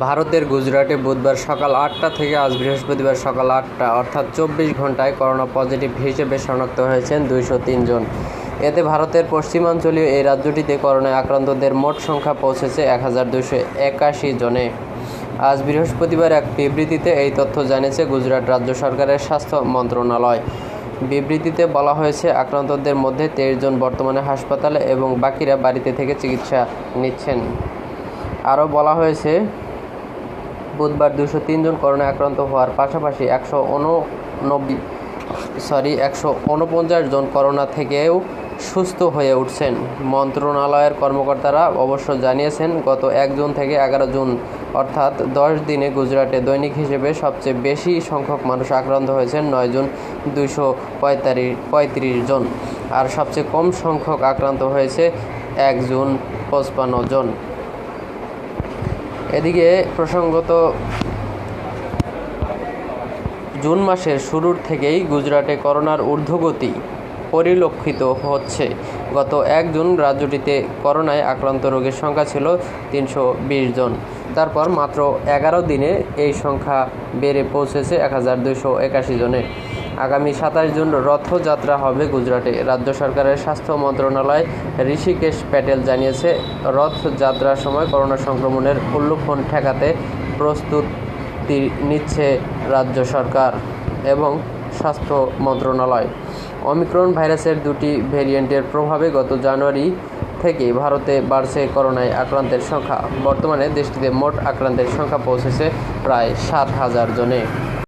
ভারতের গুজরাটে বুধবার সকাল আটটা থেকে আজ বৃহস্পতিবার সকাল আটটা অর্থাৎ চব্বিশ ঘন্টায় করোনা পজিটিভ হিসেবে শনাক্ত হয়েছেন দুইশো জন। এতে ভারতের পশ্চিমাঞ্চলীয় এই রাজ্যটিতে করোনায় আক্রান্তদের মোট সংখ্যা পৌঁছেছে এক হাজার দুশো একাশি জনে। আজ বৃহস্পতিবার এক বিবৃতিতে এই তথ্য জানিয়েছে গুজরাট রাজ্য সরকারের স্বাস্থ্য মন্ত্রণালয়। বিবৃতিতে বলা হয়েছে, আক্রান্তদের মধ্যে তেইশ জন বর্তমানে হাসপাতালে এবং বাকিরা বাড়িতে থেকে চিকিৎসা নিচ্ছেন। আরও বলা হয়েছে বুধবার দুশো তিনজন করোনা আক্রান্ত হওয়ার পাশাপাশি একশো উননব্বই সরি একশো উনপঞ্চাশ জন করোনা থেকেও সুস্থ হয়ে উঠছেন। মন্ত্রণালয়ের কর্মকর্তারা অবশ্য জানিয়েছেন, গত এক জুন থেকে এগারো জুন, অর্থাৎ দশ দিনে গুজরাটে দৈনিক হিসেবে সবচেয়ে বেশি সংখ্যক মানুষ আক্রান্ত হয়েছেন, নয় জুন, দুইশো পঁয়তাল্লিশ জন। আর সবচেয়ে কম সংখ্যক আক্রান্ত হয়েছে এক জুন, পঁচপান্ন জন। এদিকে প্রসঙ্গত, জুন মাসের শুরুর থেকেই গুজরাটে করোনার ঊর্ধ্বগতি পরিলক্ষিত হচ্ছে। গত এক জুন রাজ্যটিতে করোনায় আক্রান্ত রোগীর সংখ্যা ছিল তিনশো বিশ জন। তারপর মাত্র এগারো দিনে এই সংখ্যা বেড়ে পৌঁছেছে এক হাজার দুশো একাশি জনে। আগামী সাতাশ জুন রথযাত্রা হবে গুজরাটে। রাজ্য সরকারের স্বাস্থ্য মন্ত্রণালয় ঋষিকেশ প্যাটেল জানিয়েছে, রথযাত্রার সময় করোনা সংক্রমণের উল্লক্ষণ ঠেকাতে প্রস্তুতি নিচ্ছে রাজ্য সরকার এবং স্বাস্থ্য মন্ত্রণালয়। অমিক্রন ভাইরাসের দুটি ভেরিয়েন্টের প্রভাবে গত জানুয়ারি থেকে ভারতে বাড়ছে করোনায় আক্রান্তের সংখ্যা। বর্তমানে দেশটিতে মোট আক্রান্তের সংখ্যা পৌঁছেছে প্রায় সাত হাজার জনে।